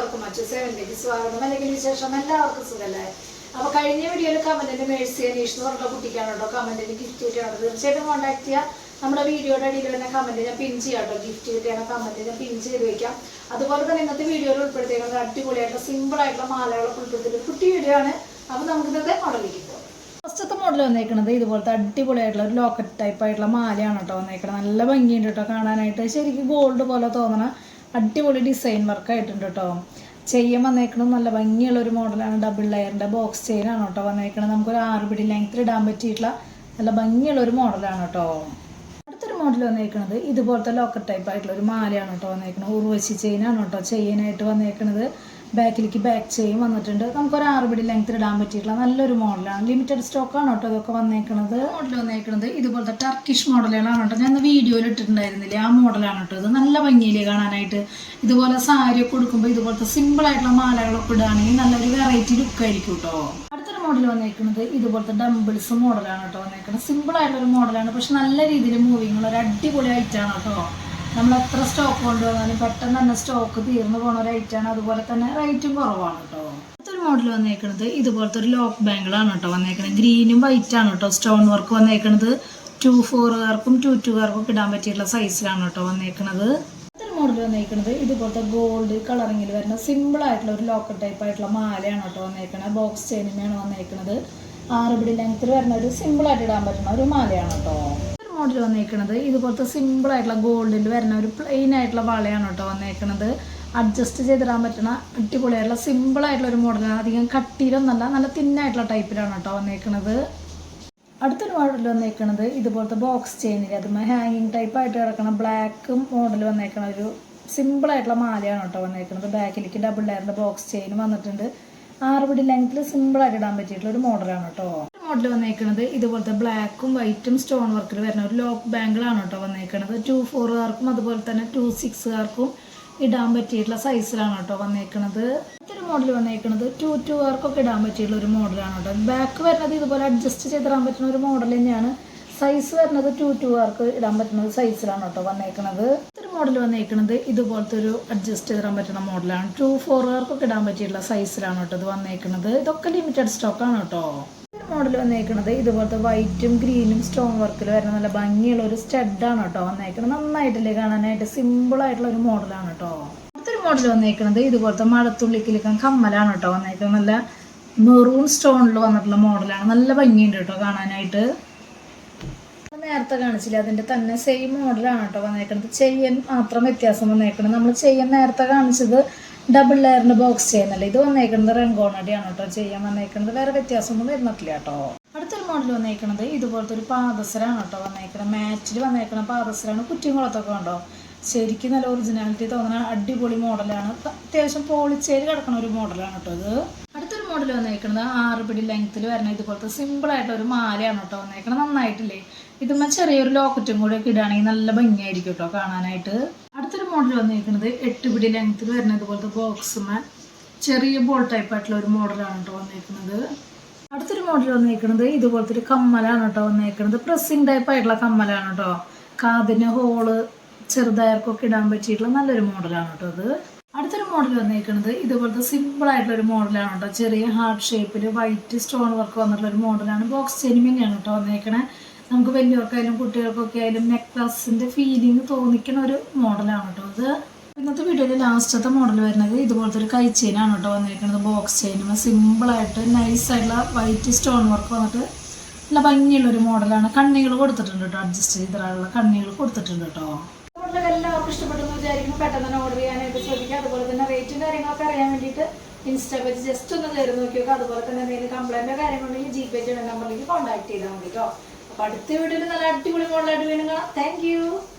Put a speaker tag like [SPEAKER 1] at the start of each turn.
[SPEAKER 1] എല്ലാവർക്കും മറ്റു സേവനിലേക്ക് സ്വാഗതം. അല്ലെങ്കിൽ വിശേഷം എല്ലാവർക്കും സുഖല്ലേ? അപ്പൊ കഴിഞ്ഞ വീഡിയോയിൽ കമന്റിന്റെ മേഴ്സി അനീഷ് എന്ന് പറഞ്ഞ കുട്ടിക്കാണ് കേട്ടോ കമന്റിന് ഗിഫ്റ്റ് കിട്ടിയാണ് തീർച്ചയായിട്ടും കോൺടാക്ട് ചെയ്യുക നമ്മുടെ വീഡിയോയുടെ അടിയിൽ തന്നെ കമന്റ് ഞാൻ പിൻ ചെയ്യാം കേട്ടോ. ഗിഫ്റ്റ് കിട്ടിയാണ് കമന്റ് ഞാൻ പിൻ ചെയ്ത് വെക്കാം. അതുപോലെ തന്നെ ഇന്നത്തെ വീഡിയോയിൽ ഉൾപ്പെടുത്തിയിരിക്കുന്നത് അടിപൊളിയായിട്ടുള്ള സിമ്പിൾ ആയിട്ടുള്ള മാലകളൊക്കെ ഉൾപ്പെടുത്തിയ കുട്ടി വീഡിയോ ആണ്. അപ്പൊ നമുക്ക് ഇന്നത്തെ പോകാം ഫസ്റ്റത്തെ മോഡൽ വന്നേക്കുന്നത് ഇതുപോലത്തെ അടിപൊളിയായിട്ടുള്ള ഒരു ലോക്കറ്റ് ടൈപ്പ് ആയിട്ടുള്ള മാലയാണ് കേട്ടോ വന്നേക്കുന്നത് നല്ല ഭംഗിയുണ്ട് കേട്ടോ കാണാനായിട്ട്. ശരിക്കും ഗോൾഡ് പോലെ തോന്നണ അടിപൊളി ഡിസൈൻ വർക്ക് ആയിട്ടുണ്ട് കേട്ടോ ചെയ്യാൻ വന്നേക്കണം നല്ല ഭംഗിയുള്ള ഒരു മോഡലാണ് ഡബിൾ ലെയറിന്റെ ബോക്സ് ചെയിനാണ് കേട്ടോ വന്നേക്കണത്. നമുക്കൊരു ആറ് പിടി ലെങ്ത്തിൽ ഇടാൻ പറ്റിയിട്ടുള്ള നല്ല ഭംഗിയുള്ള ഒരു മോഡലാണ് കേട്ടോ അടുത്തൊരു മോഡൽ വന്നേക്കുന്നത് ഇതുപോലത്തെ ലോക്കർ ടൈപ്പ് ആയിട്ടുള്ള ഒരു മാലയാണ് കേട്ടോ വന്നേക്കുന്നത് ഉർവശി ചെയിനാണ് കേട്ടോ ചെയ്യാനായിട്ട് വന്നേക്കുന്നത് ബാക്കിലേക്ക് ബാക്ക് ചെയിൻ വന്നിട്ടുണ്ട്. നമുക്കൊരു ആറ് പിടി ലെങ്ത്തിൽ ഇടാൻ പറ്റിയിട്ടുള്ള നല്ലൊരു മോഡലാണ് ലിമിറ്റഡ് സ്റ്റോക്കാണ് കേട്ടോ ഇതൊക്കെ വന്നേക്കുന്നത് മോഡൽ വന്നേക്കുന്നത് ഇതുപോലത്തെ ടർക്കിഷ് മോഡലുകളാണ് കേട്ടോ ഞാൻ വീഡിയോയിൽ ഇട്ടിട്ടുണ്ടായിരുന്നില്ല? ആ മോഡലാണ് കേട്ടോ ഇത്. നല്ല ഭംഗിയിൽ കാണാനായിട്ട്. ഇതുപോലെ സാരി ഒക്കെ കൊടുക്കുമ്പോൾ ഇതുപോലത്തെ സിമ്പിൾ ആയിട്ടുള്ള മാലകളൊക്കെ ഇടുകയാണെങ്കിൽ നല്ലൊരു വെറൈറ്റി ലുക്ക് ആയിരിക്കും കേട്ടോ അടുത്തൊരു മോഡൽ വന്നേക്കുന്നത് ഇതുപോലത്തെ ഡംബിൾസ് മോഡലാണ് കേട്ടോ വന്നേക്കുന്നത് സിമ്പിൾ ആയിട്ടുള്ള ഒരു മോഡലാണ് പക്ഷെ നല്ല രീതിയിൽ മൂവിങ്ങുള്ള ഒരു അടിപൊളി ഐറ്റാണ് കേട്ടോ നമ്മൾ എത്ര സ്റ്റോക്ക് കൊണ്ടുവന്നാലും പെട്ടെന്ന് തന്നെ സ്റ്റോക്ക് തീർന്നു പോണ ഒരു ഐറ്റാണ് അതുപോലെ തന്നെ റേറ്റും കുറവാണ് കേട്ടോ അടുത്തൊരു മോഡൽ വന്നേക്കുന്നത് ഇതുപോലത്തെ ഒരു ലോക്ക് ബാങ്കിളാണ് കേട്ടോ വന്നേക്കുന്നത് ഗ്രീനും വൈറ്റ് ആണ് കേട്ടോ സ്റ്റോൺ വർക്ക് വന്നേക്കുന്നത് ടു ഫോറുകാർക്കും ടു ടുകാർക്കും ഇടാൻ പറ്റിയിട്ടുള്ള സൈസിലാണ് കേട്ടോ വന്നേക്കുന്നത് അടുത്തൊരു മോഡൽ വന്നേക്കുന്നത് ഇതുപോലത്തെ ഗോൾഡ് കളറിങ്ങിൽ വരുന്ന സിമ്പിൾ ആയിട്ടുള്ള ഒരു ലോക്കൽ ടൈപ്പ് ആയിട്ടുള്ള മാലയാണ് കേട്ടോ വന്നേക്കുന്നത് ബോക്സ് ചെയിനിനെയാണ് വന്നേക്കുന്നത് ആറ് പിടി ലെങ്ത്തിൽ വരുന്ന ഒരു സിമ്പിൾ ആയിട്ട് ഇടാൻ പറ്റുന്ന ഒരു മാലയാണ് കേട്ടോ മോഡൽ വന്നേക്കുന്നത് ഇതുപോലത്തെ സിമ്പിൾ ആയിട്ടുള്ള ഗോൾഡിൽ വരുന്ന ഒരു പ്ലെയിൻ ആയിട്ടുള്ള വളയാണ് കേട്ടോ വന്നേക്കുന്നത് അഡ്ജസ്റ്റ് ചെയ്തിടാൻ പറ്റുന്ന അടിപൊളിയായിട്ടുള്ള സിമ്പിൾ ആയിട്ടുള്ള ഒരു മോഡലാണ് അധികം കട്ടിയിലൊന്നല്ല നല്ല തിന്നായിട്ടുള്ള ടൈപ്പിലാണ് കേട്ടോ വന്നേക്കുന്നത് അടുത്തൊരു മോഡൽ വന്നേക്കുന്നത് ഇതുപോലത്തെ ബോക്സ് ചെയിനിൽ അത് ഹാങ്ങിങ് ടൈപ്പ് ആയിട്ട് കിടക്കണ ബ്ലാക്ക് മോഡൽ വന്നേക്കണ ഒരു സിമ്പിൾ ആയിട്ടുള്ള മാലയാണ് കേട്ടോ വന്നേക്കുന്നത് ബാക്കിലേക്ക് ഡബിൾ ലെയറിന്റെ ബോക്സ് ചെയിൻ വന്നിട്ടുണ്ട്. ആറ് ലെങ്ത്തിൽ സിമ്പിൾ ആയിട്ട് ഇടാൻ പറ്റിയിട്ടുള്ള ഒരു മോഡലാണ് കേട്ടോ. മോഡൽ വന്നേക്കുന്നത് ഇതുപോലത്തെ ബ്ലാക്കും വൈറ്റും സ്റ്റോൺ വർക്കിൽ വരുന്ന ഒരു ലോക്ക് ബാങ്കിളാണ് കേട്ടോ വന്നേക്കുന്നത് ടു ഫോറുകാർക്കും അതുപോലെ തന്നെ ടു സിക്സുകാർക്കും ഇടാൻ പറ്റിയിട്ടുള്ള സൈസിലാണ് കേട്ടോ വന്നേക്കുന്നത് ഇതൊരു മോഡൽ വന്നേക്കുന്നത് ടു ടുകാർക്കൊക്കെ ഇടാൻ പറ്റിയിട്ടുള്ള ഒരു മോഡലാണ് കേട്ടോ ബാക്ക് വരുന്നത് ഇതുപോലെ അഡ്ജസ്റ്റ് ചെയ്തിടാൻ പറ്റുന്ന ഒരു മോഡൽ തന്നെയാണ്. സൈസ് വരുന്നത് ടു ടുകാർക്ക് ഇടാൻ പറ്റുന്ന ഒരു സൈസിലാണ് കേട്ടോ വന്നേക്കുന്നത് ഇതൊരു മോഡൽ വന്നേക്കുന്നത് ഇതുപോലത്തെ ഒരു അഡ്ജസ്റ്റ് ചെയ്തിടാൻ പറ്റുന്ന മോഡലാണ് ടു ഫോറുകാർക്കൊക്കെ ഇടാൻ പറ്റിയിട്ടുള്ള സൈസിലാണ് കേട്ടോ ഇത് വന്നേക്കുന്നത് ഇതൊക്കെ ലിമിറ്റഡ് സ്റ്റോക്കാണ് കേട്ടോ മോഡൽ വന്നേക്കുന്നത് ഇതുപോലത്തെ വൈറ്റും ഗ്രീനും സ്റ്റോൺ വർക്കിൽ വരുന്ന നല്ല ഭംഗിയുള്ള ഒരു സ്റ്റഡാണ് കേട്ടോ വന്നേക്കുന്നത് നന്നായിട്ടില്ലേ കാണാനായിട്ട്? സിമ്പിൾ ആയിട്ടുള്ള ഒരു മോഡലാണ് കേട്ടോ അടുത്തൊരു മോഡൽ വന്നേക്കുന്നത് ഇതുപോലത്തെ മഴത്തുള്ളിക്കിലിക്കാൻ കമ്മലാണ് കേട്ടോ വന്നേക്കുന്നത് നല്ല മെറൂൺ സ്റ്റോണിൽ വന്നിട്ടുള്ള മോഡലാണ് നല്ല ഭംഗിയുണ്ട് കേട്ടോ കാണാനായിട്ട്. നേരത്തെ കാണിച്ചില്ല അതിന്റെ തന്നെ സെയിം മോഡലാണ് കേട്ടോ വന്നേക്കുന്നത് ചെയ്യാൻ മാത്രം വ്യത്യാസം വന്നേക്കുന്നത് നമ്മൾ ചെയ്യാൻ നേരത്തെ കാണിച്ചത് ഡബിൾ ലെയറിന് ബോക്സ് ചെയ്യുന്നല്ലേ. ഇത് വന്നേക്കുന്നത് റെങ്കോണടിയാണ് കേട്ടോ. ചെയ്യാൻ വന്നേക്കുന്നത് വേറെ വ്യത്യാസമൊന്നും വരുന്നില്ല കേട്ടോ. അടുത്തൊരു മോഡൽ വന്നേക്കുന്നത് ഇതുപോലത്തെ ഒരു പാദസരാണ് കേട്ടോ വന്നേക്കുന്നത് മാച്ചിൽ വന്നേക്കുന്ന പാദസരാണ് കുറ്റിക്കുളത്തൊക്കെ ഉണ്ടോ ശരിക്കും നല്ല ഒറിജിനാലിറ്റി തോന്നുന്ന അടിപൊളി മോഡലാണ് അത്യാവശ്യം പോളിച്ചേരി കിടക്കുന്ന ഒരു മോഡലാണ് കേട്ടോ ഇത്. അടുത്തൊരു മോഡൽ വന്നേക്കുന്നത് ആറ് പിടി ലെങ്ത്തിൽ വരുന്ന ഇതുപോലത്തെ സിമ്പിൾ ആയിട്ട് ഒരു മാലയാണ് കേട്ടോ വന്നേക്കുന്നത് നന്നായിട്ടില്ലേ? ഇതുമ്മ ചെറിയൊരു ലോക്കറ്റും കൂടെ ഒക്കെ ഇടുകയാണെങ്കിൽ നല്ല ഭംഗിയായിരിക്കും കേട്ടോ കാണാനായിട്ട്. അടുത്തൊരു മോഡൽ വന്നിരിക്കുന്നത് എട്ട് പിടി ലെങ്ത്തിൽ വരുന്ന ഇതുപോലത്തെ ബോക്സുമ ചെറിയ ബോൾ ടൈപ്പ് ആയിട്ടുള്ള ഒരു മോഡലാണ് കേട്ടോ വന്നിരിക്കുന്നത്. അടുത്തൊരു മോഡൽ വന്നിരിക്കുന്നത് ഇതുപോലത്തെ ഒരു കമ്മലാണ് കേട്ടോ വന്നിരിക്കുന്നത്. പ്രസ്സിങ് ടൈപ്പ് ആയിട്ടുള്ള കമ്മലാണ് കേട്ടോ കാതിന് ഹോൾ ചെറുതായർക്കൊക്കെ ഇടാൻ പറ്റിയിട്ടുള്ള നല്ലൊരു മോഡലാണ് കേട്ടോ അത് അടുത്തൊരു മോഡൽ വന്നിരിക്കുന്നത് ഇതുപോലത്തെ സിമ്പിൾ ആയിട്ടുള്ള ഒരു മോഡലാണ് കേട്ടോ ചെറിയ ഹാർട്ട് ഷേപ്പിൽ വൈറ്റ് സ്റ്റോൺ വർക്ക് വന്നിട്ടുള്ള ഒരു മോഡലാണ് ബോക്സ് ചെനിമിനെയാണ് കേട്ടോ വന്നേക്കണേ നമുക്ക് വലിയവർക്കായാലും കുട്ടികൾക്കൊക്കെ ആയാലും നെക്ലസിന്റെ ഫീലിംഗ് തോന്നിക്കുന്ന ഒരു മോഡലാണ് കേട്ടോ അത്. ഇന്നത്തെ വീഡിയോയിൽ ലാസ്റ്റത്തെ മോഡൽ വരുന്നത് ഇതുപോലത്തെ ഒരു കൈ ചെയിനാണ് കേട്ടോ വന്നിരിക്കുന്നത്. ബോക്സ് ചെയിനും സിമ്പിളായിട്ട് നൈസായിട്ടുള്ള വൈറ്റ് സ്റ്റോൺ വർക്ക് വന്നിട്ട് നല്ല ഭംഗിയുള്ള ഒരു മോഡലാണ് കണ്ണികൾ കൊടുത്തിട്ടുണ്ട് കേട്ടോ. അഡ്ജസ്റ്റ് ചെയ്തിട്ടുള്ള കണ്ണികൾ കൊടുത്തിട്ടുണ്ട് കേട്ടോ. മോഡലൊക്കെ എല്ലാവർക്കും ഇഷ്ടപ്പെട്ടെന്ന് വിചാരിക്കുന്നു. പെട്ടെന്ന് തന്നെ ഓർഡർ ചെയ്യാനായിട്ട് ശ്രദ്ധിക്കുക അതുപോലെ തന്നെ റേറ്റും കാര്യങ്ങളൊക്കെ അറിയാൻ വേണ്ടിയിട്ട് ഇൻസ്റ്റാ പേജ് ജസ്റ്റ് ഒന്ന് കയറി നോക്കിയൊക്കെ അതുപോലെ തന്നെ എന്തെങ്കിലും കംപ്ലൈന്റോ കാര്യങ്ങളുണ്ടെങ്കിൽ ജി പേ നമ്പറിലേക്ക് കോൺടാക്ട് ചെയ്താൽ മതി കേട്ടോ. അപ്പോൾ അടുത്ത നല്ല അടിപൊളി മോഡലായിട്ട് വീണ്ടും താങ്ക്